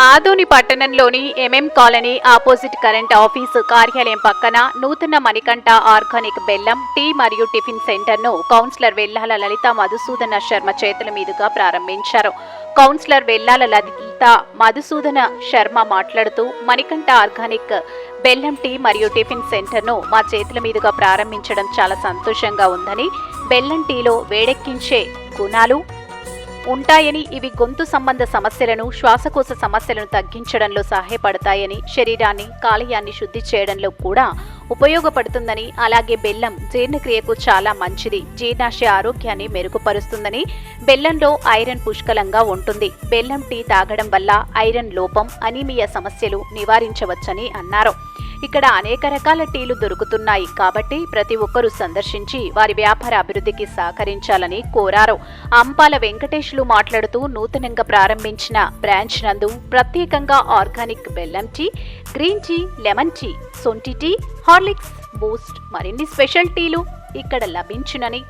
ఆదోని పట్టణంలోని MM colony opposite current office కార్యాలయం పక్కన నూతన మణికంఠ ఆర్గానిక్ బెల్లం టీ మరియు టిఫిన్ సెంటర్ను కౌన్సిలర్ వెల్లాల లలిత మధుసూదన శర్మ చేతుల మీదుగా ప్రారంభించారు. కౌన్సిలర్ వెల్లాల లలిత మధుసూదన శర్మ మాట్లాడుతూ మణికంఠ ఆర్గానిక్ బెల్లం టీ మరియు టిఫిన్ సెంటర్ను మా చేతుల మీదుగా ప్రారంభించడం చాలా సంతోషంగా ఉందని బెల్లం టీలో వేడెక్కించే గుణాలు ఉంటాయని ఇవి గొంతు సంబంధ సమస్యలను శ్వాసకోశ సమస్యలను తగ్గించడంలో సహాయపడతాయని శరీరాన్ని కాలేయాన్ని శుద్ధి చేయడంలో కూడా ఉపయోగపడుతుందని అలాగే బెల్లం జీర్ణక్రియకు చాలా మంచిది. జీర్ణాశయ ఆరోగ్యాన్ని మెరుగుపరుస్తుందని బెల్లంలో ఐరన్ పుష్కలంగా ఉంటుంది. బెల్లం టీ తాగడం వల్ల ఐరన్ లోపం అనీమియా సమస్యలు నివారించవచ్చని అన్నారు. ఇక్కడ అనేక రకాల టీలు దొరుకుతున్నాయి. కాబట్టి ప్రతి ఒక్కరూ సందర్శించి వారి వ్యాపార అభివృద్ధికి సహకరించాలని కోరారు. అంపాల వెంకటేష్లు మాట్లాడుతూ నూతనంగా ప్రారంభించిన బ్రాంచ్ నందు ప్రత్యేకంగా ఆర్గానిక్ బెల్లం tea green tea lemon tea సొంటి టీ హార్లిక్స్ బూస్ట్ మరిన్ని స్పెషల్ టీలు ఇక్కడ లభించునని.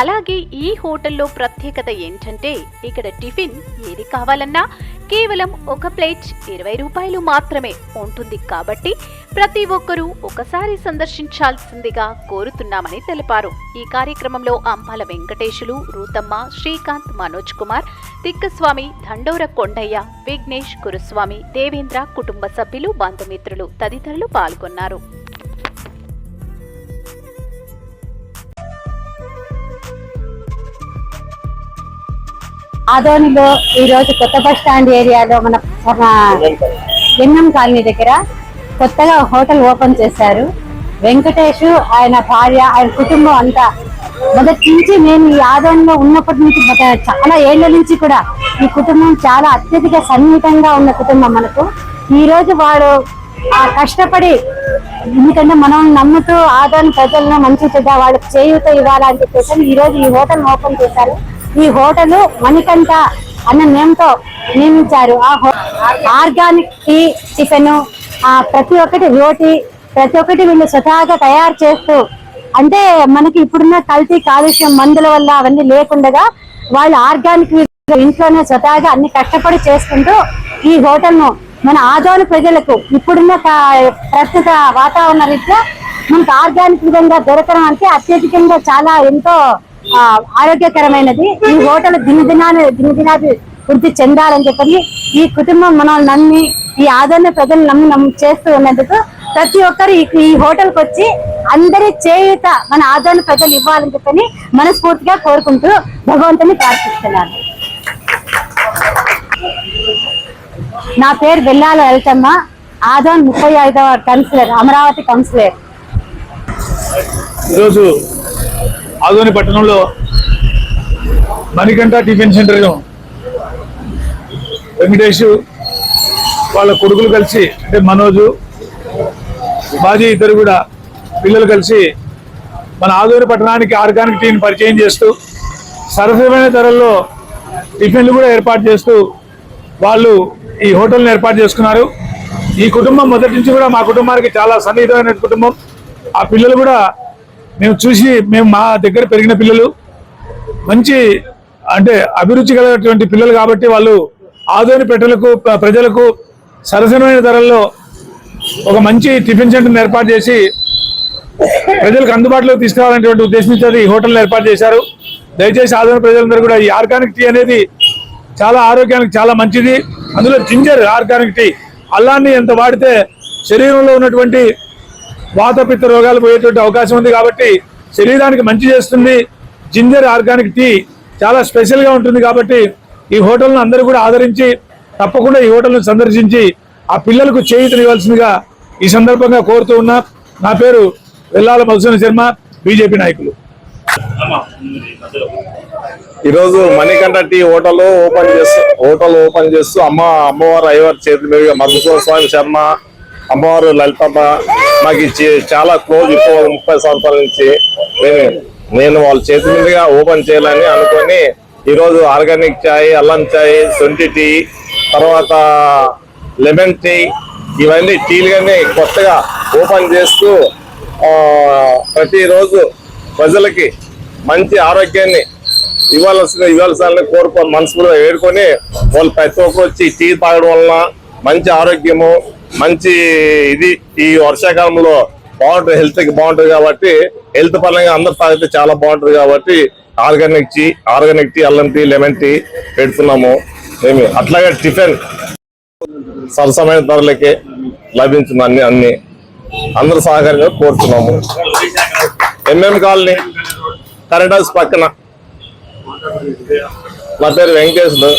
అలాగే ఈ హోటల్లో ప్రత్యేకత ఏంటంటే ఇక్కడ టిఫిన్ ఏది కావాలన్నా కేవలం ఒక ప్లేట్ ఇరవై రూపాయలు మాత్రమే ఉంటుంది కాబట్టి ప్రతి ఒక్కరూ ఒకసారి సందర్శించాల్సిందిగా కోరుతున్నామని తెలిపారు. ఈ కార్యక్రమంలో అంపాల వెంకటేశులు రూతమ్మ శ్రీకాంత్ మనోజ్ కుమార్ తిక్కస్వామి దండోర కొండయ్య విఘ్నేష్ గురుస్వామి దేవేంద్ర కుటుంబ సభ్యులు బంధుమిత్రులు తదితరులు పాల్గొన్నారు. ఆదోనిలో ఈ రోజు కొత్త బస్ స్టాండ్ ఏరియాలో మన ఎన్ఎం కాలనీ దగ్గర కొత్తగా హోటల్ ఓపెన్ చేశారు. వెంకటేష్ ఆయన భార్య ఆయన కుటుంబం అంతా మొదటి నుంచి నేను ఈ ఆదోనిలో ఉన్నప్పటి నుంచి చాలా ఏళ్ళ నుంచి కూడా ఈ కుటుంబం చాలా అత్యధిక సన్నిహితంగా ఉన్న కుటుంబం మనకు. ఈ రోజు వాడు ఆ కష్టపడి ఎందుకంటే మనం నమ్ముతూ ఆదోని ప్రజలను మంచి చెడ్డ వాళ్ళకి చేయూత ఇవ్వాలని చెప్పేసి ఈ రోజు ఈ హోటల్ ఓపెన్ చేశారు. ఈ హోటల్ మణికంఠ అన్న నేమ్తో నియమించారు ఆ ఆర్గానిక్ టీ చికెన్ ఆ ప్రతి ఒక్కటి రోటీ ప్రతి ఒక్కటి వీళ్ళు స్వతహాగా తయారు చేస్తూ అంటే మనకి ఇప్పుడున్న కల్తీ కాలుష్యం మందుల వల్ల అవన్నీ లేకుండగా వాళ్ళు ఆర్గానిక్ ఇంట్లోనే స్వతహాగా అన్ని కష్టపడి చేసుకుంటూ ఈ హోటల్ను మన ఆదోని ప్రజలకు ఇప్పుడున్న ప్రస్తుత వాతావరణ రీత్యా మనకు ఆర్గానిక్ విధంగా దొరకడం అంటే అత్యధికంగా చాలా ఎంతో ఆరోగ్యకరమైనది. ఈ హోటల్ దినదినాన్ని దినదినాది వృద్ధి చెందాలని చెప్పని ఈ కుటుంబం మనం నమ్మి ఈ ఆదరణ ప్రజలు నమ్మి నమ్మి చేస్తూ ఉన్నందుకు ప్రతి ఒక్కరు ఈ- హోటల్కి వచ్చి అందరి చేయుత మన ఆదరణ ప్రజలు ఇవ్వాలని చెప్పని మనస్ఫూర్తిగా కోరుకుంటూ భగవంతుని ప్రార్థిస్తున్నాను. నా పేరు బెల్లాల లలితమ్మ ఆదోన్ ముప్పై ఐదవ కౌన్సిలర్ అమరావతి కౌన్సిలర్. ఈరోజు ఆదోని పట్టణంలో మణికంఠ టిఫిన్ సెంటర్ వెంకటేష్ వాళ్ళ కొడుకులు కలిసి అంటే మనోజు బాజీ ఇద్దరు కూడా పిల్లలు కలిసి మన ఆదోని పట్టణానికి ఆర్గానిక్ టీని పరిచయం చేస్తూ సరసమైన ధరల్లో టిఫిన్లు కూడా ఏర్పాటు చేస్తూ వాళ్ళు ఈ హోటల్ని ఏర్పాటు చేసుకున్నారు. ఈ కుటుంబం మొదటి నుంచి కూడా మా కుటుంబానికి చాలా సన్నిహితమైన కుటుంబం. ఆ పిల్లలు కూడా మేము చూసి మేము మా దగ్గర పెరిగిన పిల్లలు మంచి అంటే అభిరుచి కలిగినటువంటి పిల్లలు కాబట్టి వాళ్ళు ఆదోని పెట్టలకు ప్రజలకు సరసమైన ధరల్లో ఒక మంచి టిఫిన్ సెంటర్ని ఏర్పాటు చేసి ప్రజలకు అందుబాటులోకి తీసుకురావాలనేటువంటి ఉద్దేశంతో ఈ హోటల్ని ఏర్పాటు చేశారు. దయచేసి ఆదోని ప్రజలందరూ కూడా ఈ ఆర్గానిక్ టీ అనేది చాలా ఆరోగ్యానికి చాలా మంచిది. అందులో జింజర్ ఆర్గానిక్ టీ అల్లాన్ని ఎంత వాడితే శరీరంలో ఉన్నటువంటి వాతపిత్త రోగాలు పోయేటువంటి అవకాశం ఉంది కాబట్టి శరీరానికి మంచి చేస్తుంది. జింజర్ ఆర్గానిక్ టీ చాలా స్పెషల్గా ఉంటుంది కాబట్టి ఈ హోటల్ను అందరూ కూడా ఆదరించి తప్పకుండా ఈ హోటల్ను సందర్శించి ఆ పిల్లలకు చేయూతనివ్వాల్సిందిగా ఈ సందర్భంగా కోరుతూ ఉన్నా. నా పేరు వెల్లాల మధుసూదన శర్మ బీజేపీ నాయకులు. ఈరోజు మణికంఠ టీ హోటల్ ఓపెన్ చేస్తూ హోటల్ ఓపెన్ చేస్తూ అమ్మ అమ్మవారు అయ్యవారి చేతుల మీదుగా మధుసూదన స్వామి శర్మ అమ్మవారు లలితమ్మ మాకు ఇచ్చి చాలా క్లోజ్ ఇప్పుడు ముప్పై సంవత్సరాల నుంచి నేను నేను వాళ్ళ చేతి మీదుగా ఓపెన్ చేయాలని అనుకొని ఈరోజు ఆర్గానిక్ చాయ్ అల్లం చాయ్ సొంటి టీ తర్వాత లెమన్ టీ ఇవన్నీ టీలుగానే కొత్తగా ఓపెన్ చేస్తూ ప్రతిరోజు ప్రజలకి మంచి ఆరోగ్యాన్ని ఇవ్వాల్సిన ఇవ్వాల్సిన కోరుకో మనసులో వేడుకొని వాళ్ళు ప్రతి ఒక్కరు వచ్చి టీ తాగడం వలన మంచి ఆరోగ్యము మంచి ఇది ఈ వర్షాకాలంలో బాగుంటుంది హెల్త్కి బాగుంటుంది కాబట్టి హెల్త్ పరంగా అందరు తాగితే చాలా బాగుంటుంది కాబట్టి ఆర్గానిక్ టీ ఆర్గానిక్ టీ అల్లం టీ లెమన్ టీ పెడుతున్నాము. ఏమి అట్లాగే టిఫిన్. సరసమైన ధరలకే లభించింది అన్ని అన్ని అందరు సహకారంగా కోరుతున్నాము. ఎంఎం కాలనీ కరెంట్ హౌస్ పక్కన. నా పేరు వెంకటేశ్వరు